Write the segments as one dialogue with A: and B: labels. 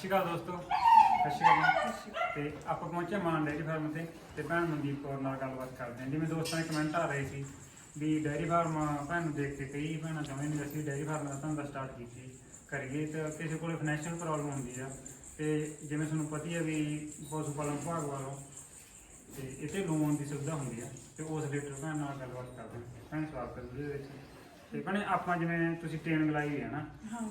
A: ਸਤਿ ਸ਼੍ਰੀ ਅਕਾਲ ਦੋਸਤੋ। ਸਤਿ ਸ਼੍ਰੀ ਅਕਾਲ ਜੀ। ਤੇ ਆਪਾਂ ਪਹੁੰਚੇ ਮਾਨ ਡੇਅਰੀ ਫਾਰਮ ਤੇ ਤੇ ਭੈਣ ਮਨਦੀਪ ਕੌਰ ਨਾਲ ਗੱਲਬਾਤ ਕਰਦੇ ਹਾਂ। ਜਿਵੇਂ ਦੋਸਤਾਂ ਦੇ ਕਮੈਂਟ ਆ ਰਹੇ ਸੀ ਵੀ ਡੇਅਰੀ ਫਾਰਮ ਭੈਣ ਨੂੰ ਦੇਖ ਕੇ ਕਈ ਭੈਣਾਂ ਚਾਹੁੰਦੇ ਨੇ ਅਸੀਂ ਡੇਅਰੀ ਫਾਰਮ ਦਾ ਧੰਦਾ ਸਟਾਰਟ ਕੀਤੀ, ਕਰੀਏ ਤੇ ਕਿਸੇ ਕੋਲ ਫਾਈਨੈਂਸ਼ੀਅਲ ਪ੍ਰੋਬਲਮ ਹੁੰਦੀ ਆ। ਤੇ ਜਿਵੇਂ ਤੁਹਾਨੂੰ ਪਤਾ ਹੀ ਆ ਵੀ ਪਸ਼ੂ ਪਾਲਣ ਵਿਭਾਗ ਵੱਲੋਂ ਤੇ ਇੱਥੇ ਲੋਨ ਦੀ ਸੁਵਿਧਾ ਹੁੰਦੀ ਆ ਤੇ ਉਸ ਰਿਲੇਟਡ ਭੈਣ ਨਾਲ ਗੱਲਬਾਤ ਕਰਦੇ ਹਾਂ। ਭੈਣ, ਸਵਾਗਤ ਹੈ ਵੀਡੀਓ ਵਿੱਚ। ਤੇ ਭੈਣੇ ਆਪਾਂ ਜਿਵੇਂ ਤੁਸੀਂ ਟ੍ਰੇਨਿੰਗ ਲਾਈ ਹੋਈ ਹੈ ਨਾ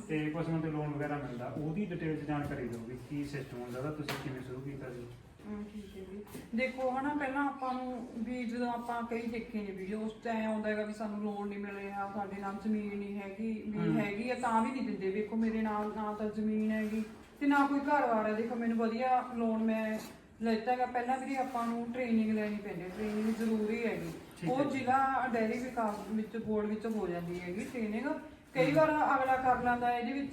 A: ਤੇ ਪਸ਼ੂਆਂ ਤੇ ਲੋਨ ਵਗੈਰਾ ਮਿਲਦਾ ਉਹਦੀ ਡਿਟੇਲ ਚ ਜਾਣਕਾਰੀ ਦਿਓ ਵੀ ਕੀ ਸਿਸਟਮ ਹੁੰਦਾ ਉਹਦਾ ਤੁਸੀਂ ਕਿਵੇਂ ਸ਼ੁਰੂ ਕੀਤਾ ਸੀ?
B: ਹਾਂ, ਠੀਕ ਹੈ ਜੀ। ਦੇਖੋ ਹਨਾ ਪਹਿਲਾਂ ਆਪਾਂ ਨੂੰ ਵੀ ਜਦੋਂ ਆਪਾਂ ਕਈ ਦੇਖੇ ਨੇ ਵੀਡੀਓ ਉਸ ਟਾਈਮ ਆਉਂਦਾ ਹੈਗਾ ਵੀ ਸਾਨੂੰ ਲੋਨ ਨਹੀਂ ਮਿਲ ਰਿਹਾ ਸਾਡੇ ਨਾਲ ਜ਼ਮੀਨ ਨਹੀਂ ਹੈਗੀ ਵੀ। ਹੈਗੀ ਆ ਤਾਂ ਵੀ ਨਹੀਂ ਦਿੰਦੇ। ਵੇਖੋ ਮੇਰੇ ਨਾਲ ਨਾ ਤਾਂ ਜ਼ਮੀਨ ਹੈਗੀ ਤੇ ਨਾ ਕੋਈ ਘਰ-ਬਾਰ ਹੈ ਦੇਖੋ ਮੈਨੂੰ ਵਧੀਆ ਲੋਨ ਮੈਂ ਲੈਤਾ ਹੈਗਾ। ਪਹਿਲਾਂ ਵੀ ਆਪਾਂ ਨੂੰ ਟ੍ਰੇਨਿੰਗ ਲੈਣੀ ਪੈਂਦੀ ਟ੍ਰੇਨਿੰਗ ਉਹ। ਜ਼ਿਲ੍ਹਾ ਡੈਰੀ ਵਿਕਾਸ ਵਿੱਚ ਬੋਰਡ ਵਿੱਚ ਹੋ ਜਾਂਦੀ ਹੈਗੀ ਟ੍ਰੇਨਿੰਗ ਕਈ ਵਾਰ ਅਗਲਾ ਕਰ ਲੈਂਦਾ ਇਹਦੇ ਵਿੱਚ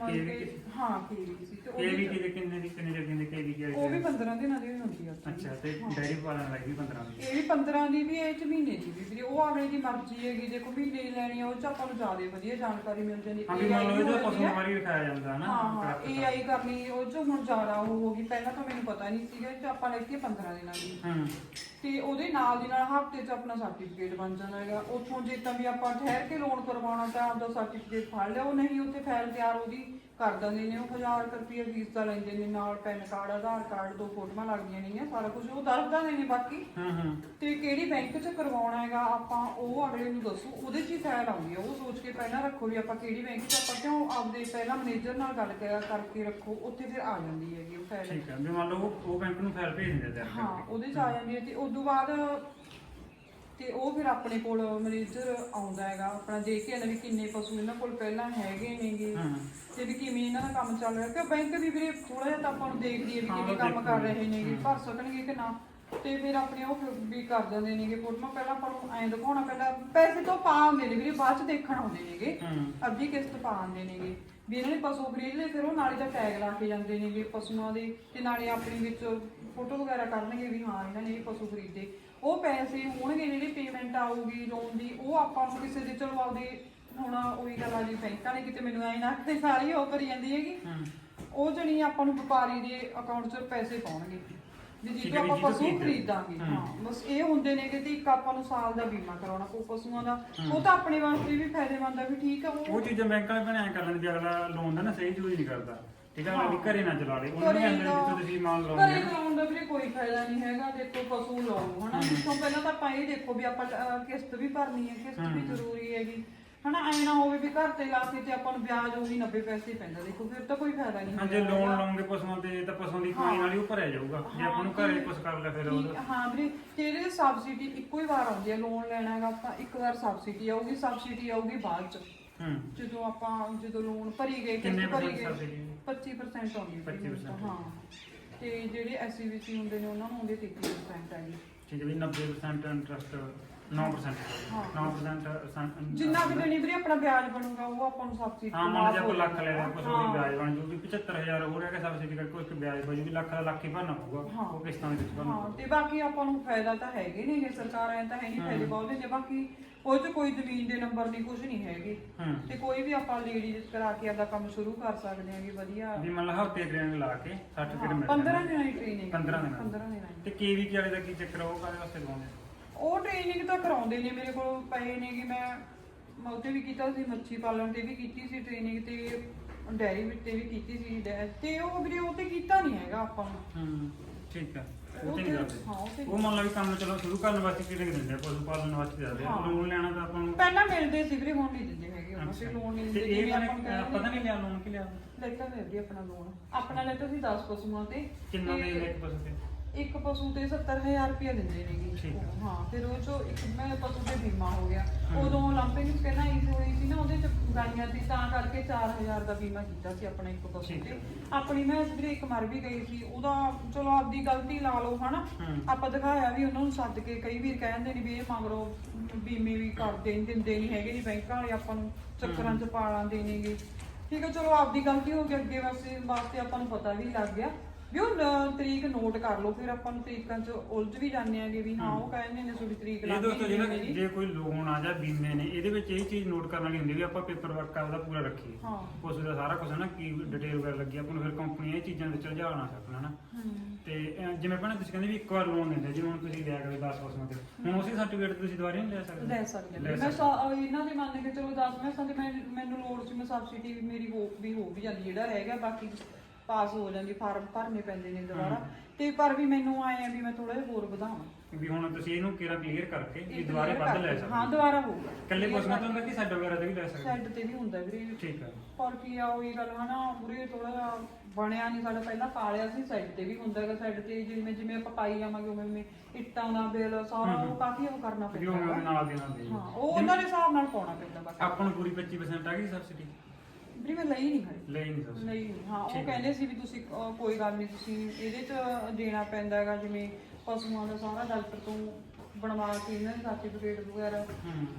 A: KV
B: ਕਿ ਹਾਂ ਕੀ ਸੀ ਤੇ
A: ਇਹ ਵੀ ਕਿਤੇ ਕਿੰਨੇ ਦੀ ਕਿੰਨੇ ਜਗ੍ਹਾ ਦੀ ਕੇਵੀ ਕੀ
B: ਉਹ ਵੀ 15 ਦਿਨਾਂ ਦੀ ਹੁੰਦੀ ਆ ਉੱਥੇ।
A: ਅੱਛਾ ਤੇ। ਡੈਰੀ ਪਾਲਣ ਲਈ ਵੀ 15 ਦੀ
B: ਇਹ ਵੀ 15 ਦੀ ਵੀ ਇਹ ਚ ਮਹੀਨੇ ਦੀ ਵੀ ਵੀਰੇ ਉਹ ਅਗਲੇ ਦੀ ਮਰਜ਼ੀ ਹੈਗੀ ਦੇਖੋ ਮਹੀਨੇ ਦੀ ਲੈਣੀ ਆ ਉਹ ਚ ਆਪਾਂ ਨੂੰ ਜ਼ਿਆਦਾ ਵਧੀਆ ਜਾਣਕਾਰੀ ਮਿਲ ਜਾਂਦੀ
A: ਹਾਂ ਵੀ ਮੰਨ ਲਓ ਇਹਦਾ
B: ਹੋ ਜਾਂਦੀ ਆ।
A: ਮਾਰੀ ਰਖਾਇਆ ਜਾਂਦਾ ਹੈ ਨਾ
B: ਹਾਂ ਹਾਂ
A: correct ਤਾਂ।
B: AI ਕਰਨੀ ਉਹ ਚ ਹੁਣ ਜ਼ਿਆਦਾ ਉਹ ਹੋ ਗਈ ਪਹਿਲਾਂ ਤਾਂ ਮੈਨੂੰ ਪਤਾ ਨਹੀਂ ਸੀਗਾ ਇਹ ਚ ਆਪਾਂ ਲੈਤੀ ਆ 15 ਦਿਨਾਂ ਦੀ
A: ਹੂੰ
B: ਤੇ ਉਹਦੇ ਨਾਲ ਦੀ ਨਾਲ ਹਫ਼ਤੇ ਚ ਆਪਣਾ ਸਰਟੀਫਿਕੇਟ ਬਣ ਜਾਣਾ ਹੈਗਾ। ਉੱਥੋਂ ਜੇ ਤਾਂ ਵੀ ਆਪਾਂ ਠਹਿਰ ਕੇ ਲੋਨ ਕਰਵਾਉਣਾ ਤਾਂ ਆਪਦਾ ਸਰਟੀਫਿਕੇਟ ਫੜ ਲਿਆ ਉਹ ਨਹੀਂ ਉੱਥੇ ਫਾਈਲ ਤਿਆਰ ਉਹਦੀ ਕਰ ਦਿੰਦੇ ਨੇ ਉਹ 1000 ਰੁਪਏ ਫੀਸ ਦਾ ਲੈਂਦੇ ਨੇ ਨਾਲ ਪੈਨ ਕਾਰਡ ਆਧਾਰ ਕਾਰਡ ਦੋ ਫੋਟੋਆਂ ਲੱਗਦੀਆਂ ਨੇਗੀਆਂ ਸਾਰਾ ਕੁਝ ਉਹ ਦੱਸਦਾ ਨੇ ਬਾਕੀ।
A: ਹੂੰ ਹੂੰ।
B: ਤੇ ਕਿਹੜੀ ਬੈਂਕ 'ਚ ਕਰਵਾਉਣਾ ਹੈਗਾ ਆਪਾਂ ਉਹ ਅਗਲੇ ਨੂੰ ਦੱਸੋ ਉਹਦੇ 'ਚ ਹੀ ਫਾਈਲ ਆਉਂਦੀ ਹੈ ਉਹ ਸੋਚ ਕੇ ਪਹਿਲਾਂ ਰੱਖੋ ਵੀ ਆਪਾਂ ਕਿਹੜੀ ਬੈਂਕ 'ਚ ਆਪਾਂ ਕਿਉਂ ਆਪਦੇ ਪਹਿਲਾਂ ਮੈਨੇਜਰ ਨਾਲ ਗੱਲ ਕਰ- ਕਰਕੇ ਰੱਖੋ ਉੱਥੇ ਫਿਰ ਆ ਜਾਂਦੀ ਹੈਗੀ ਉਹ ਫਾਈਲ
A: ਠੀਕ ਹੈ ਵੀ ਮੰਨ ਲਓ ਉਹ- ਬੈਂਕ ਨੂੰ ਫਾਈਲ ਭੇਜ ਦਿੰਦੇ ਤਿਆਰ
B: ਹਾਂ ਉਹਦੇ 'ਚ ਆ ਜਾਂਦੀ ਹੈ ਤੇ ਤੋਂ ਬਾਅਦ ਤੇ ਉਹ ਫਿਰ ਆਪਣੇ ਕੋਲ ਮੈਨੇਜਰ ਆਉਂਦਾ ਹੈਗਾ ਆਪਣਾ ਦੇਖ ਕੇ ਆਉਂਦਾ ਵੀ ਕਿੰਨੇ ਪਸ਼ੂ ਇਹਨਾਂ ਕੋਲ ਪਹਿਲਾਂ ਹੈਗੇ ਨੇਗੇ। ਤੇ ਵੀ ਕਿਵੇਂ ਇਹਨਾਂ ਦਾ ਕੰਮ ਚੱਲ ਰਿਹਾ ਕਿ ਬੈਂਕ ਵੀ ਵੀਰੇ ਥੋੜਾ ਜਿਹਾ ਤਾਂ ਆਪਾਂ ਨੂੰ ਦੇਖਦੀ ਹੈ ਵੀ ਕਿਵੇਂ ਕੰਮ ਕਰ। ਰਹੇ ਨੇਗੇ। ਭਰ ਸਕਣਗੇ ਕਿ ਨਾ। ਤੇ ਫਿਰ ਆਪਣੇ ਉਹ ਵੀ ਕਰ ਦਿੰਦੇ ਨੇਗੇ ਫੋਟੋਆਂ। ਪਹਿਲਾਂ ਆਪਾਂ ਨੂੰ ਐਂ ਦਿਖਾਉਣਾ ਪਹਿਲਾਂ ਪੈਸੇ ਤੋਂ ਪਾ ਆਉਂਦੇ ਨੇ ਵੀਰੇ ਬਾਅਦ ਚ ਦੇਖਣ ਆਉਂਦੇ ਨੇਗੇ। ਅੱਧੀ ਕਿਸ਼ਤ ਪਾ ਆਉਂਦੇ ਨੇਗੇ। ਵੀ ਇਹਨਾਂ ਨੇ ਪਸ਼ੂ ਖਰੀਦ ਲਏ ਫਿਰ ਉਹ ਨਾਲੇ ਦਾ ਟੈਗ ਲਾ ਕੇ ਜਾਂਦੇ ਨੇਗੇ ਪਸ਼ੂਆਂ ਦੇ ਤੇ ਨਾਲੇ ਆਪਣੀ ਵਿੱਚ ਫੋਟੋ ਵਗੈਰਾ ਕਰਨਗੇ ਵੀ ਹਾਂ ਇਹਨਾਂ ਨੇ ਇਹ ਪਸ਼ੂ ਖਰੀਦੇ। ਉਹ ਪੈਸੇ ਹੋਣਗੇ ਜਿਹੜੀ ਪੇਮੈਂਟ ਆਊਗੀ ਲੋਨ ਦੀ ਉਹ ਆਪਾਂ ਨੂੰ ਕਿਸੇ ਦੇ ਚਲੋ ਆਪਦੇ ਹੁਣ ਉਹੀ ਗੱਲ ਆ ਜੀ ਬੈਂਕਾਂ ਨੇ ਕਿਤੇ ਮੈਨੂੰ ਐ ਨਾ ਕਿ ਸਾਰੀ ਉਹ ਕਰੀ ਜਾਂਦੀ ਹੈਗੀ। ਉਹ ਜਣੀ ਆਪਾਂ ਨੂੰ ਵਪਾਰੀ ਦੇ ਅਕਾਊਂਟ 'ਚ ਪੈਸੇ ਪਾਉਣਗੇ। ਵੀ
A: ਠੀਕ ਹੈ ਵੀ
B: ਆਪਾਂ
A: ਜਿਹਤੋਂ
B: ਪਸ਼ੂ
A: ਖਰੀਦਦੇ।
B: ਖਰੀਦਾਂਗੇ। ਹਾਂ ਬਸ ਇਹ ਹੁੰਦੇ ਨੇ ਕਿ ਤੇ ਇੱਕ ਆਪਾਂ ਨੂੰ ਸਾਲ ਦਾ ਬੀਮਾ ਕਰਾਉਣਾ ਪਊ ਪਸ਼ੂਆਂ ਦਾ। ਉਹ ਤਾਂ ਆਪਣੇ ਵਾਸਤੇ ਵੀ ਫਾਇਦੇਮੰਦ ਆ ਵੀ ਠੀਕ ਆ
A: ਉਹ
B: ਉਹ
A: ਚੀਜ਼ਾਂ ਬੈਂਕ ਵਾਲੇ ਭੈਣ ਐਂ ਕਰ ਲੈਂਦੇ ਵੀ ਅਗਲਾ ਲੋਨ ਦਾ ਨਾ ਸਹੀ ਯੂਜ਼ ਨਹੀਂ ਕਰਦਾ ਠੀਕ ਹੈ ਅਗਲਾ ਵੀ
B: ਹਾਂ।
A: ਘਰੇ ਨਾ ਚਲਾ ਲੇ ਉਹਨਾਂ ਨੇ
B: ਘਰੇ ਤਾਂ-
A: ਜਿੱਥੋਂ ਤੁਸੀਂ ਮਾਲ
B: ਘਰੇ
A: ਲਾਉਂਦੇ
B: ਕਰਾਉਣ ਦਾ ਵੀਰੇ ਕੋਈ ਫਾਇਦਾ ਨਹੀਂ ਹੈਗਾ ਦੇਖੋ ਪਸ਼ੂ ਲਾਓ ਹਨਾ
A: ਹਮ।
B: ਜਿੱਥੋਂ ਪਹਿਲਾਂ ਤਾਂ ਆਪਾਂ ਇਹ ਦੇਖੋ ਵੀ ਆਪਾਂ ਅਹ, ਕਿਸ਼ਤ ਵੀ ਭਰਨੀ ਹੈ ਕਿਸ਼ਤ ਵੀ। ਜ਼ਰੂਰੀ ਹੈਗੀ ਹਨਾ ਐ ਨਾ ਹੋਵੇ ਵੀ ਘਰ ਤੇ ਲਾ ਕੇ ਤੇ ਆਪਾਂ ਨੂੰ ਵਿਆਜ ਉਹੀ 90 ਪੈਸੇ ਹੀ ਪੈਂਦਾ ਦੇਖੋ ਫਿਰ ਤਾਂ ਕੋਈ ਫਾਇਦਾ ਨਹੀਂ
A: ਹਾਂ ਜੇ
B: ਹੈਗਾ।
A: ਲੋਨ ਲਾਉਂਗੇ ਪਸ਼ੂਆਂ ਤੇ ਤਾਂ ਪਸ਼ੂਆਂ ਦੀ ਕਮਾਈ ਨਾਲ ਹੀ ਉਹ ਭਰਿਆ ਜਾਊਗਾ। ਜੇ ਆਪਾਂ ਨੂੰ ਘਰੇ ਕੁਝ ਕਰ ਲਿਆ ਫਿਰ
B: ਠੀਕ,
A: ਉਹਦਾ
B: ਹਾਂ ਵੀਰੇ ਤੇ ਇਹਦੇ ਸਬਸਿਡੀ ਇੱਕੋ ਹੀ ਵਾਰ ਆਉਂਦੀ ਹੈ ਲੋਨ ਲੈਣਾ ਹੈਗਾ ਆਪਾਂ ਇੱਕ ਵਾਰ ਸਬਸਿਡੀ ਆਊਗੀ ਸਬਸਿਡੀ ਆਊਗੀ ਬਾਅਦ ਚ।
A: ਹੂੰ।
B: ਜਦੋਂ ਆਪਾਂ ਜਦੋਂ ਲੋਨ ਭਰੀ ਗਏ
A: ਕਿੰਨੇ
B: ਕਿਸ਼ਤ ਭਰੀ
A: percent
B: ਗਏ
A: subsidy?
B: 25% ਆਉਂਦੀ ਹੈ
A: 25%
B: ਹਾਂ। ਤੇ ਜਿਹੜੇ ਐਸਸੀਬੀਸੀ ਹੁੰਦੇ ਨੇ ਉਹਨਾਂ ਨੂੰ ਆਉਂਦੀ 33% ਆਈ
A: ਠੀਕ ਹੈ ਵੀ 90% ਇੰਟਰਸਟ 9%
B: ਹਾਂ।
A: 9%
B: ਜਿੰਨਾ ਵੀ ਦੇਣੀ ਵੀਰੇ ਆਪਣਾ ਵਿਆਜ ਬਣੂਗਾ ਉਹ ਆਪਾਂ ਨੂੰ ਸਬਸਿਡੀ
A: ਹਾਂ ਮੰਨ ਜੇ ਆਪਾਂ ਲੱਖ ਲੈ ਲਿਆ ਉਹਦੀ
B: ਹਾਂ।
A: ਵਿਆਜ ਬਣ ਜੂਗੀ 75000 ਹੋ ਰਿਹਾ ਕਿ ਸਬਸਿਡੀ ਕਰਕੇ ਇੱਕ ਵਿਆਜ ਬਣ ਜੂਗੀ ਲੱਖ ਦਾ ਲੱਖ ਹੀ ਭਰਨਾ ਪਊਗਾ। ਉਹ ਕਿਸ਼ਤਾਂ ਵਿੱਚ ਭਰਨਾ
B: ਹਾਂ ਤੇ ਬਾਕੀ ਆਪਾਂ ਨੂੰ ਫਾਇਦਾ ਤਾਂ ਹੈਗੇ ਨੇ ਇਹ ਸਰਕਾਰ ਐ ਤਾਂ ਹੈ ਨਹੀਂ ਫਾਇਦੇ ਬਹੁਤ ਨੇ ਬਾਕੀ ਉਹ ਚ ਕੋਈ ਜ਼ਮੀਨ ਦੇ ਨੰਬਰ ਨਹੀਂ ਕੁਝ ਨਹੀਂ ਹੈਗੇ ਤੇ ਕੋਈ ਵੀ ਆਪਾਂ ਲੇਡੀਜ਼ ਕਰਾ ਕੇ ਆਪਦਾ ਕੰਮ ਸ਼ੁਰੂ ਕਰ ਸਕਦੇ ਵੀ ਵਧੀਆ
A: ਵੀ ਮੰਨ ਲਾ ਹਫ਼ਤੇ ਟ੍ਰੇਨਿੰਗ ਲਾ ਕੇ ਸਰਟੀਫਿਕੇਟ ਮਿਲ
B: 15
A: ਜਾਂਦਾ
B: ਦਿਨਾਂ ਦੀ ਟ੍ਰੇਨਿੰਗ
A: 15 ਦਿਨਾਂ ਦੀ।
B: 15 ਦਿਨਾਂ
A: ਤੇ ਕੇਵੀਕੇ ਵਾਲੇ ਦਾ ਕੀ ਚੱਕਰ ਆ? ਉਹ ਕਾਹਦੇ ਵਾਸਤੇ ਲਵਾਉਂਦੇ
B: ਉਹ ਟ੍ਰੇਨਿੰਗ ਤਾਂ ਕਰਾਉਂਦੇ ਨੇ ਮੇਰੇ ਕੋਲ ਪਏ ਨੇ ਕਿ ਮੈਂ ਮੈਂ ਉੱਥੇ ਵੀ ਕੀਤਾ ਸੀ ਮੱਛੀ ਪਾਲਣ ਤੇ ਵੀ ਕੀਤੀ ਸੀ ਟ੍ਰੇਨਿੰਗ ਤੇ ਡੈਰੀ ਵਿੱਚ ਤੇ ਵੀ ਕੀਤੀ ਸੀ ਡੈ- ਤੇ ਉਹ ਵੀਰੇ ਉਹ ਤੇ ਕੀਤਾ ਨਹੀਂ ਹੈਗਾ ਆਪਾਂ ਨੂੰ।
A: ਹੂੰ ਠੀਕ ਹੈ ਉਹ ਤੇ ਨਹੀਂ
B: ਹਾਂ, ਉਹ ਤੇ-
A: ਉਹ ਮੰਨ ਲਾ ਵੀ ਕੰਮ ਚਲੋ ਸ਼ੁਰੂ ਕਰਨ ਵਾਸਤੇ ਕਿਹੜੇ ਦਿੰਦੇ ਆ ਪਸ਼ੂ ਪਾਲਣ ਵਾਸਤੇ ਜਾਂਦੇ ਆ
B: ਹਾਂ।
A: ਲੋਨ ਲੈਣਾ ਤਾਂ ਆਪਾਂ ਨੂੰ
B: ਪਹਿਲਾਂ ਮਿਲਦੇ ਸੀ ਵੀਰੇ ਹੁਣ ਨਹੀਂ ਦਿੰਦੇ ਹੈਗੇ। ਉਹਨਾਂ ਤੇ ਲੋਨ ਨਹੀਂ
A: ਤੇ
B: ਦਿੰਦੇ
A: ਇਹ
B: ਜਿਵੇਂ
A: ਮੈਨੇ
B: ਆਪਾਂ ਨੂੰ ਕਹਿੰਦੇ
A: ਪਤਾ ਨਹੀਂ ਲਿਆ ਲੋਨ ਕਿ ਲਿਆ।
B: ਲੈਤਾ ਹੈ ਵੀਰੇ ਆਪਣਾ ਲੋਨ। ਆਪਣਾ ਲੈਤਾ ਸੀ 10 ਪਸ਼ੂਆਂ ਤੇ।
A: ਕਿੰਨਾ ਦੇ
B: ਤੇ
A: ਇੱਕ ਪਸ਼ੂ ਤੇ?
B: ਇੱਕ ਪਸ਼ੂ ਤੇ 70000 ਰੁਪਏ ਦਿੰਦੇ ਨੇਗੇ।
A: ਠੀਕ ਹੈ।
B: ਫਿਰ ਉਹ ਚੋਂ ਇੱਕ ਮੈਂ ਪਸ਼ੂ ਤੇ ਬੀਮਾ ਹੋ ਗਿਆ। ਉਦੋਂ ਲੰਪਿੰਗ ਪਹਿਲਾਂ ਇਸ ਹੋਈ ਸੀ ਨਾ ਉਹਦੇ ਚ ਗਾਈਆਂ ਦੀ ਤਾਂ ਕਰਕੇ 4000 ਦਾ ਬੀਮਾ ਕੀਤਾ ਸੀ ਆਪਣਾ ਇੱਕ ਪਸ਼ੂ। ਤੇ। ਆਪਣੀ ਮੈਂ ਵੀਰੇ ਇੱਕ ਮਰ ਵੀ ਗਈ ਸੀ ਉਹਦਾ ਚਲੋ ਆਪਦੀ ਗਲਤੀ ਲਾ ਲਓ ਹਨਾ। ਆਪਾਂ ਦਿਖਾਇਆ ਵੀ ਉਹਨਾਂ ਨੂੰ ਸੱਦ ਕੇ ਕਈ ਵੀਰ ਕਹਿੰਦੇ ਨੇ ਵੀ ਇਹ ਮਗਰੋਂ ਬੀਮੇ ਵੀ ਕਰਦੇ ਨਹੀਂ ਦਿੰਦੇ ਨਹੀਂ ਹੈਗੇ ਨਹੀਂ ਬੈਂਕਾਂ ਵਾਲੇ ਆਪਾਂ ਨੂੰ ਚੱਕਰਾਂ 'ਚ ਪਾ ਲਾਂਦੇ ਨੇਗੇ ਠੀਕ ਹੈ ਚਲੋ ਆਪਦੀ ਗਲਤੀ ਹੋ ਗਈ ਅੱਗੇ ਵਾਸਤੇ ਵਾਸਤੇ ਆਪਾਂ ਨੂੰ ਪਤਾ ਵੀ ਲੱਗ ਗਿਆ। ਵੀ ਉਹ ਨ- ਤਰੀਕ ਨੋਟ ਕਰ ਲਓ ਫਿਰ ਆਪਾਂ ਨੂੰ ਤਰੀਕਾਂ 'ਚ ਉਲਝ ਵੀ ਜਾਂਦੇ ਆਂਗੇ ਵੀ ਹਾਂ ਉਹ ਕਹਿੰਦੇ ਨੇ ਤੁਹਾਡੀ ਤਰੀਕ
A: ਇਹ ਦੋਸਤੋ ਜਿਹੜਾ
B: ਮੇਰੀ।
A: ਜੇ ਕੋਈ ਲੋਨ ਆ ਜਾਂ ਬੀਮੇ ਨੇ ਇਹਦੇ ਵਿੱਚ ਇਹ ਚੀਜ਼ ਨੋਟ ਕਰਨ ਵਾਲੀ ਹੁੰਦੀ ਵੀ ਆਪਾਂ ਪੇਪਰ ਵਰਕ ਆਪਦਾ ਪੂਰਾ ਰੱਖੀਏ।
B: ਹਾਂ।
A: ਉਸ ਦਾ ਸਾਰਾ ਕੁਝ ਨਾ ਕੀ ਡਿਟੇਲ ਵਗੈਰਾ ਲੱਗੀ ਆਪਾਂ ਨੂੰ ਫਿਰ ਕੰਪਨੀ ਇਹ ਚੀਜ਼ਾਂ ਵਿੱਚ ਉਲਝਾ ਨਾ ਸਕਣ ਹਨਾ। ਤੇ ਅਹ, ਜਿਵੇਂ ਭੈਣੇ ਤੁਸੀਂ ਕਹਿੰਦੇ ਵੀ ਇੱਕ ਵਾਰ ਲੋਨ ਦਿੰਦੇ ਜਿਵੇਂ ਹੁਣ ਤੁਸੀਂ ਲਿਆ ਕਰੇ 10 ਪਰਸੈਂਟ ਤੇ ਹੁਣ ਉਸੇ ਸਰਟੀਫਿਕੇਟ ਤੁਸੀਂ ਦੁਬਾਰਾ ਨਹੀਂ ਲੈ ਸਕਦੇ?
B: ਲੈ ਸਕਦੇ
A: ਲੈ
B: ਨੇ। ਮੈਂ ਸਾ- ਇਹਨਾਂ ਦੇ ਮੰਨ ਕੇ ਚਲੋ 10 ਮੈਂ ਮੈਂ ਮੈਨੂੰ ਲੋੜ ਸੀ ਮੈਂ ਸਬਸਿਡੀ ਵੀ ਮੇਰੀ ਹੋ ਵੀ ਹੋ ਵੀ ਜਾਂਦੀ ਜਿਹੜਾ ਰਹਿ ਗਿਆ ਬਾਕੀ ਪਾਸ ਹੋ ਜਾਂਦੀ ਫਾਰਮ ਭਰਨੇ ਪੈਂਦੇ ਨੇ ਦੁਬਾਰਾ। ਤੇ ਪਰ ਵੀ ਮੈਨੂੰ ਆਏ ਆ ਵੀ ਮੈਂ ਥੋੜਾ ਜਿਹਾ ਹੋਰ ਵਧਾਵਾਂ।
A: ਵੀ ਹੁਣ ਤੁਸੀਂ ਇਹਨੂੰ ਕਿਹੜਾ ਕਲੀਅਰ ਕਰਕੇ ਵੀ ਦੁਬਾਰੇ ਵੱਧ ਲੈ
B: ਕਰਕੇ- ਹਾਂ
A: ਸਕਦੇ
B: ਦੁਬਾਰਾ ਹੋਊਗਾ।
A: ਇਕੱਲੇ
B: ਕਰਕੇ।
A: ਹੁੰਦਾ ਕਿ ਸਾਈਡ ਵਗੈਰਾ ਤੇ ਵੀ ਲੈ ਸਕਦੇ
B: ਸਾਈਡ ਤੇ ਵੀ ਹੁੰਦਾ ਵੀਰੇ।
A: ਠੀਕ ਹੈ
B: ਪਰ ਕੀ ਆ ਉਹੀ ਗੱਲ ਹਨਾ ਪੂਰੇ ਥੋੜਾ ਜਿਹਾ ਬਣਿਆ ਨਹੀਂ ਸਾਡਾ। ਪਹਿਲਾਂ ਪਾਲਿਆ ਸੀ ਸਾਈਡ ਤੇ ਵੀ ਹੁੰਦਾ ਹੈਗਾ। ਸਾਈਡ ਤੇ ਜਿਵੇਂ ਜਿਵੇਂ ਆਪਾਂ ਪਾਈ ਜਾਵਾਂਗੇ ਉਵੇਂ ਉਵੇਂ ਇੱਟਾਂ ਦਾ ਬਿੱਲ ਸਾਰਾ ਉਹ ਕਾਫੀ ਉਹ ਕਰਨਾ
A: ਵੀ
B: ਪੈਂਦਾ
A: ਉਹ
B: ਹੈਗਾ।
A: ਨਾਲ ਦੇ ਨਾਲ ਦੇ
B: ਹਾਂ ਉਹ ਉਹਨਾਂ ਦੇ ਹਿਸਾਬ ਨਾਲ ਪਾਉਣਾ ਪੈਂਦਾ ਬਸ।
A: ਆਪਾਂ ਨੂੰ ਪੂਰੀ 25% ਆ ਗਈ ਸਬਸਿਡੀ
B: ਵੀਰੇ ਮੈਂ ਲਈ ਨਹੀਂ ਖੜੀ
A: ਲਈ ਨਹੀਂ
B: ਹਾਂ ਉਹ। ਕਹਿੰਦੇ ਸੀ ਵੀ ਤੁਸੀਂ ਅਹ, ਕੋਈ ਗੱਲ ਨਹੀਂ ਤੁਸੀਂ ਇਹਦੇ ਚ ਦੇਣਾ ਪੈਂਦਾ ਹੈਗਾ ਜਿਵੇਂ ਪਸ਼ੂਆਂ ਦਾ ਸਾਰਾ ਡਾਕਟਰ ਤੋਂ ਬਣਵਾ ਕੇ ਇਹਨਾਂ ਦੇ ਸਰਟੀਫਿਕੇਟ ਵਗੈਰਾ।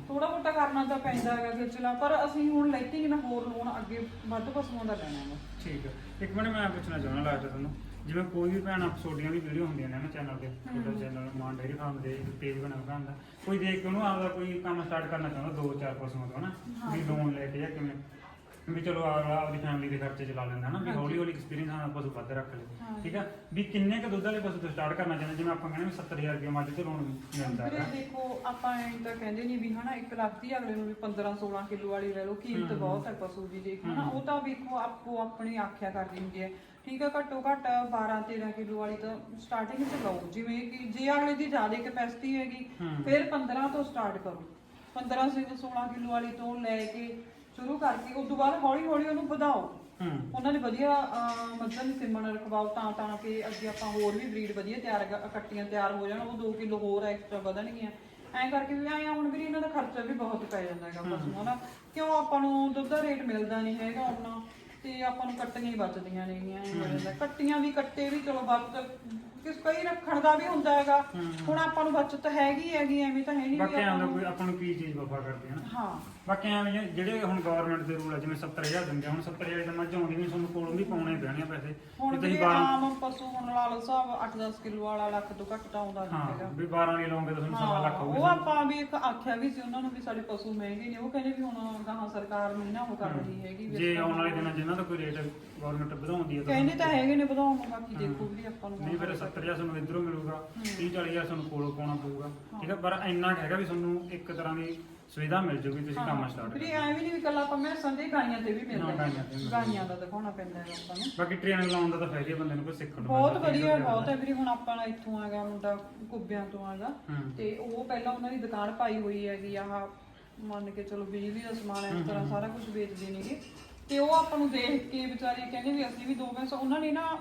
B: ਥੋੜਾ ਮੋਟਾ ਕਰਨਾ ਤਾਂ ਪੈਂਦਾ ਹੈਗਾ ਕਿ ਚਲਾ ਪਰ ਅਸੀਂ ਹੁਣ ਲੈਤੀ ਨਹੀਂ ਮੈਂ ਹੋਰ ਲੋਨ ਅੱਗੇ ਵੱਧ ਪਸ਼ੂਆਂ ਦਾ ਲੈਣਾ ਹੈ
A: ਠੀਕ ਹੈ। ਇੱਕ ਮਿੰਟ ਮੈਂ ਪੁੱਛਣਾ ਚਾਹੁੰਦਾ ਲਾਸਟ ਤੁਹਾਨੂੰ ਜਿਵੇਂ ਕੋਈ ਵੀ ਭੈਣ ਆਪਸੋਡੀਆਂ ਦੀ ਵੀਡੀਓ ਹੁੰਦੀਆਂ ਨੇ ਨਾ ਚੈਨਲ ਤੇ ਤੁਹਾਡਾ ਚੈਨਲ ਮਾਨ ਡੇਰੀ ਫਾਰਮ ਦੇ ਪੇਜ ਬਣਾ ਕੇ ਹੁੰਦਾ ਕੋਈ ਦੇਖ ਕੇ ਉਹਨੂੰ ਆਪਦਾ ਕੋਈ ਕੰਮ ਸਟਾਰਟ ਕਰਨਾ ਚਾਹੁੰਦਾ ਦੋ ਚਾਰ ਪਸ਼ੂਆਂ ਤੋਂ ਹਨਾ ਵੀ ਲੋਨ ਲੈ ਕੇ ਜਾਂ ਕਿਵੇਂ? ਵੀ ਚਲੋ ਆਪਦਾ ਆਪਦੀ ਫੈਮਿਲੀ ਦੇ ਖਰਚੇ ਚਲਾ ਲੈਂਦਾ ਹਨਾ ਵੀ ਹੌਲੀ ਹੌਲੀ ਐਕਸਪੀਰੀਅੰਸ ਆਣਾ ਪਸ਼ੂ ਵੱਧ ਰੱਖ ਲੈ ਠੀਕ ਆ? ਵੀ ਕਿੰਨੇ ਕ ਦੁੱਧ ਵਾਲੇ ਪਸ਼ੂ ਤੋਂ ਸਟਾਰਟ ਕਰਨਾ ਚਾਹੁੰਦੇ? ਜਿਵੇਂ ਆਪਾਂ ਕਹਿੰਦੇ ਵੀ 70000 ਰੁਪਏ ਮੱਝ ਤੇ ਲੋਨ ਮਿਲਦਾ
B: ਵੀਰੇ
A: ਹੈ
B: ਦੇਖੋ ਆਪਾਂ ਐਂ ਤਾਂ ਕਹਿੰਦੇ ਨਹੀਂ ਵੀ ਹਨਾ 1 ਲੱਖ ਦੀ ਅਗਲੇ ਨੂੰ ਵੀ 15 16 ਕਿਲੋ ਵਾਲੀ ਲੈ ਲਓ ਕੀਮਤ ਬਹੁਤ ਹੈ ਪਸ਼ੂ ਦੀ ਦੇਖ ਹਨਾ। ਉਹ ਤਾਂ ਵੇਖੋ ਆਪੋ ਆਪਣੀ ਆਖਿਆ ਕਰ ਦਿੰਦੇ ਆ ਠੀਕ ਹੈ ਘੱਟੋ ਘੱਟ 12 13 ਕਿਲੋ ਵਾਲੀ ਤਾਂ ਸਟਾਰਟਿੰਗ ਚ ਲਓ। ਜਿਵੇਂ ਕਿ ਜੇ ਅਗਲੇ ਦੀ ਜ਼ਿਆਦਾ ਕੈਪੈਸਿਟੀ ਹੈਗੀ। ਫਿਰ 15 ਤੋਂ ਸਟਾਰਟ ਕਰੋ। 15 ਸੇ 16 ਕਿਲੋ ਵਾਲੀ ਤੋਂ ਲੈ ਕੇ ਸ਼ੁਰੂ ਕਰਕੇ ਉਸ ਤੋਂ ਬਾਅਦ ਹੌਲੀ ਹੌਲੀ ਉਹਨੂੰ ਵਧਾਓ।
A: ਹੂੰ।
B: ਉਹਨਾਂ ਦੇ ਵਧੀਆ ਅਹ, ਮੱਝਾਂ ਸਿਮਣ ਰਖਵਾਓ ਤਾਂ ਤਾਂ ਕਿ ਅੱਗੇ ਆਪਾਂ ਹੋਰ ਵੀ ਬਰੀਡ ਵਧੀਆ ਤਿਆਰ ਕ- ਤਿਆਰ ਹੋ ਜਾਣ। ਉਹ 2 ਕਿਲੋ ਹੋਰ ਐਕਸਟਰਾ ਵਧਣਗੀਆਂ। ਐਂ ਕਰਕੇ ਵੀ ਆਇਆ ਹੁਣ ਵੀ ਇਹਨਾਂ ਦਾ ਖਰਚਾ ਵੀ ਬਹੁਤ ਪੈ ਜਾਂਦਾ ਹੈਗਾ ਪਸ਼ੂਆਂ ਦਾ। ਕਿਉਂ ਆਪਾਂ ਨੂੰ ਦੁੱਧ ਦਾ ਰੇਟ ਮਿਲਦਾ ਨਹੀਂ ਹੈਗਾ ਉਹਨਾਂ ਤੇ ਆਪਾਂ ਨੂੰ ਕੱਟੀਆਂ ਹੀ ਬਚਦੀਆਂ ਨੇਗੀਆਂ ਐਂ ਹੋ ਜਾਂਦਾ। ਕੱਟੀਆਂ ਵੀ ਕੱਟੇ ਵੀ ਚਲੋ ਬਚਤ ਕਿਸ ਕਈ ਰੱਖਣ ਦਾ ਵੀ ਹੁੰਦਾ ਹੈਗਾ। ਹੁਣ ਆਪਾਂ ਨੂੰ ਬਚਤ ਹੈਗੀ ਹੈਗੀ ਐਵੇਂ ਤਾਂ ਹੈ ਨਹੀਂ
A: ਬਾਕੀ
B: ਨੂੰ
A: ਕੋਈ ਆਪਾਂ ਨੂੰ ਕੀ ਚੀਜ਼ ਵਫਾ ਕਰਦੀ ਹੈ ਨਾ।
B: ਹਾਂ।
A: ਬਾਕੀ ਐਵੇਂ ਜਿਹੜੇ ਹੁਣ ਗਵਰਨਮੈਂਟ ਦੇ ਰੂਲ ਆ ਜਿਵੇਂ 70000 ਦਿੰਦੇ ਆ, ਹੁਣ 70000 ਦਾ ਮੱਝ ਆਉਂਦੀ ਨਹੀਂ ਤੁਹਾਨੂੰ ਕੋਲੋਂ ਵੀ ਪਾਉਣੇ ਪੈਣੇ ਆ ਪੈਸੇ।
B: ਹੁਣ
A: ਵੀ ਤੁਸੀਂ
B: ਵੀ
A: 12
B: ਆਮ ਪਸ਼ੂ ਹੁਣ ਲਾ ਲਓ ਹਿਸਾਬ 8-10 ਕਿਲੋ ਵਾਲਾ ਲੱਖ ਤੋਂ ਘੱਟ ਤਾਂ ਆਉਂਦਾ ਨਹੀਂ
A: ਹਾਂ
B: ਹੈਗਾ।
A: ਵੀ 12 ਨਹੀਂ ਲਾਉਂਗੇ ਤਾਂ ਤੁਹਾਨੂੰ ਸਵਾ ਲੱਖ
B: ਹਾਂ, ਉਹ
A: ਹੋਊਗਾ
B: ਆਪਾਂ ਵੀ ਇੱਕ ਆਖਿਆ ਵੀ ਸੀ ਉਹਨਾਂ ਨੂੰ ਵੀ ਸਾਡੇ ਪਸ਼ੂ ਮਹਿੰਗੇ ਨੇ ਉਹ ਕਹਿੰਦੇ ਵੀ ਹੁਣ ਗਾਹਾਂ ਸਰਕਾਰ ਨਹੀਂ ਨਾ ਉਹ ਕਰ ਰਹੀ ਹੈਗੀ ਵੀ
A: ਜੇ ਆਉਣ ਵਾਲੇ ਦਿਨਾਂ 'ਚ ਇਹਨਾਂ ਦਾ ਕੋਈ ਰੇਟ ਗਵਰਨਮੈਂਟ ਵਧਾਉਂਦੀ ਹੈ ਤਾਂ
B: ਕਹਿੰਦੇ ਤਾਂ ਹੈਗੇ ਨੇ ਵਧਾਉਣ ਨੂੰ ਬਾਕੀ ਦੇਖੋ ਵੀ ਆਪਾਂ ਨੂੰ
A: ਨਹੀਂ ਫਿਰ 70000 ਤੁਹਾਨੂੰ ਇਧਰੋਂ ਮਿਲੂਗਾ 30 40000 ਤੁਹਾਨੂੰ ਕੋਲੋਂ ਪਾਉਣਾ ਪਊਗਾ ਠੀਕ ਹੈ ਪਰ ਇੰਨਾ ਕੁ ਹੈਗਾ ਵੀ ਤੁਹਾਨੂੰ ਇੱਕ ਤਰ੍ਹਾਂ ਦੀ ਸੁਵਿਧਾ ਮਿਲ ਜੂਗੀ ਤੁਸੀਂ ਕੰਮ ਸਟਾਰਟ
B: ਵੀ ਐ ਵੀ ਨਹੀਂ ਵੀ ਕੱਲਾ ਆਪਾਂ ਮੈਂ ਸੰਦੇ ਗਾਈਆਂ ਤੇ ਵੀ ਮਿਲਦਾ ਹੈ। ਗਾਈਆਂ ਦਾ ਦਿਖਾਉਣਾ ਪੈਂਦਾ ਹੈ ਆਪਾਂ ਨੂੰ।
A: ਬਾਕੀ ਟ੍ਰੇਨਿੰਗ ਲਾਉਣ ਦਾ ਤਾਂ ਫਾਇਦਾ ਹੀ ਬੰਦੇ ਨੂੰ ਕੋਈ ਸਿੱਖਣ ਨੂੰ
B: ਬਹੁਤ ਵਧੀਆ ਬਹੁਤ ਹੈ ਵੀਰੇ ਹੁਣ ਆਪਾਂ ਨਾਲ ਇੱਥੋਂ ਆਗਾ ਮੁੰਡਾ ਕੁੱਬਿਆਂ ਤੋਂ ਆਗਾ। ਤੇ ਉਹ ਪਹਿਲਾਂ ਉਹਨਾਂ ਦੀ ਦੁਕਾਨ ਪਾਈ ਹੋਈ ਹੈਗੀ ਆਹ ਮੰਨ ਕੇ ਚਲੋ ਬਿਜਲੀ ਦਾ ਸਮਾਨ ਇਸ ਤਰ੍ਹਾਂ ਸਾਰਾ ਕੁਝ ਵੇਚਦੇ ਨੇਗੇ। ਤੇ ਉਹ ਆਪਾਂ ਨੂੰ ਦੇਖ ਕੇ ਵਿਚਾਰੇ ਕਹਿੰਦੇ ਵੀ ਅਸੀਂ ਵੀ ਦੋ ਪੈਸੇ ਉਹਨਾਂ ਨੇ ਨਾ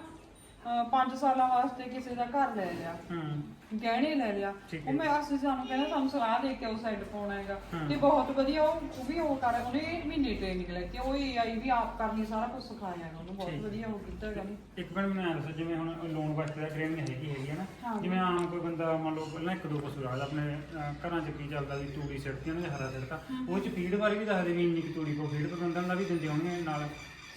B: 5 ਸਾਲਾਂ ਵਾਸਤੇ ਕਿਸੇ ਦਾ ਘਰ ਲੈ ਲਿਆ।
A: ਹੂੰ।
B: ਗਹਿਣੇ ਲੈ ਲਿਆ। ਉਹ ਮੈਂ ਅਸੀਂ ਸਾਨੂੰ ਕਹਿੰਦਾ ਸਾਨੂੰ ਸਲਾਹ ਦੇ ਕੇ ਉਹ ਸਾਈਡ ਪਾਉਣਾ ਹੈਗਾ। ਤੇ ਬਹੁਤ ਵਧੀਆ ਉਹ ਉਹ ਵੀ ਉਹ ਕਰ ਉਹਨੇ ਮਹੀਨੇ ਟ੍ਰੇਨਿੰਗ ਲੈ ਕੇ ਉਹ ਆਈ ਵੀ ਆਪ ਕਰਨੀ ਸਾਰਾ ਕੁਝ ਸਿਖਾਇਆ ਹੈਗਾ। ਉਹਨੂੰ ਬਹੁਤ ਵਧੀਆ ਉਹ ਕੀਤਾ ਹੈਗਾ।
A: ਇੱਕ ਮਿੰਟ ਐਂ ਦੱਸੋ ਜਿਵੇਂ ਹੁਣ ਲੋਨ ਵਾਸਤੇ ਦਾ ਟ੍ਰੇਨਿੰਗ ਹੈਗੀ ਹੈਗੀ ਹੈ ਨਾ। ਜਿਵੇਂ ਆਮ ਕੋਈ ਬੰਦਾ ਮੰਨ ਲਓ ਪਹਿਲਾਂ ਇੱਕ ਦੋ ਪਸ਼ੂ ਰੱਖਦਾ ਆਪਣੇ ਘਰਾਂ 'ਚ ਕੀ ਚੱਲਦਾ ਵੀ ਤੂੜੀ ਸਿੱਟਦੀ ਉਹਨਾਂ ਦੇ ਹਰਾ ਸਿੱਟਦਾ ਉਹ 'ਚ ਫੀਡ ਬਾਰੇ ਵੀ ਦੱਸਦੇ ਵੀ ਇੰਨੀ ਕੁ ਤੂੜੀ ਕੋ ਫੀਡ ਪ੍ਰਬੰਧਨ ਦਾ ਵੀ ਦਿੰਦੇ ਹੋਣਗੇ ਨਾਲ।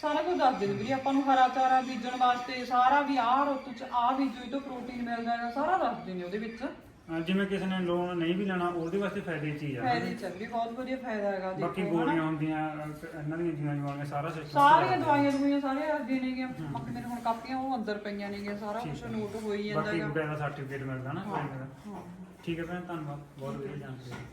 B: ਸਾਰਾ ਕੁਝ ਦੱਸ ਦਿੰਦੇ ਵੀਰੇ ਆਪਾਂ ਨੂੰ ਹਰਾ ਚਾਰਾ ਬੀਜਣ ਵਾਸਤੇ ਸਾਰਾ ਵੀ ਆਹ ਰੁੱਤ ਚ ਆਹ ਬੀਜੋ ਇਹ ਤੋਂ ਪ੍ਰੋਟੀਨ ਮਿਲਦਾ ਹੈਗਾ ਸਾਰਾ ਦੱਸਦੇ ਨੇ ਉਹਦੇ ਵਿੱਚ।
A: ਅਹ, ਜਿਵੇਂ ਕਿਸੇ ਨੇ ਲੋਨ ਨਹੀਂ ਵੀ ਲੈਣਾ ਉਹਦੇ ਵਾਸਤੇ ਫਾਇਦੇ ਚੀਜ਼ ਆ
B: ਫਾਇਦੇ ਚੱਲ ਵੀ ਬਹੁਤ ਵਧੀਆ ਫਾਇਦਾ ਹੈਗਾ
A: ਬਾਕੀ
B: ਦੇਖੋ ਹਨਾ।
A: ਗੋਲੀਆਂ ਹੁੰਦੀਆਂ ਅਹ, ਇਹਨਾਂ ਦੀਆਂ ਜਿਹੀਆਂ ਜਵਾਨੀਆਂ ਸਾਰਾ ਸਿਸਟਮ
B: ਸਾਰੀਆਂ ਦਵਾਈਆਂ ਦਵਾਈਆਂ ਸਾਰੇ ਅੱਗੇ ਨੇਗੀਆਂ ਬਾਕੀ ਮੇਰੇ ਹੁਣ ਕਾਪੀਆਂ ਉਹ ਅੰਦਰ ਪਈਆਂ ਨੇਗੀਆਂ ਸਾਰਾ ਕੁਝ ਨੋਟ ਹੋਈ ਜਾਂਦਾ
A: ਬਾਕੀ
B: ਹੈਗਾ।
A: ਬੈਂਕ ਦਾ ਸਰਟੀਫਿਕੇਟ ਮਿਲਦਾ ਨਾ training ਦਾ।
B: ਹਾਂ।
A: ਠੀਕ ਹੈ ਭੈਣ ਧੰਨਵਾਦ ਬਹੁਤ ਵਧੀਆ ਜਾਣਕਾਰੀ।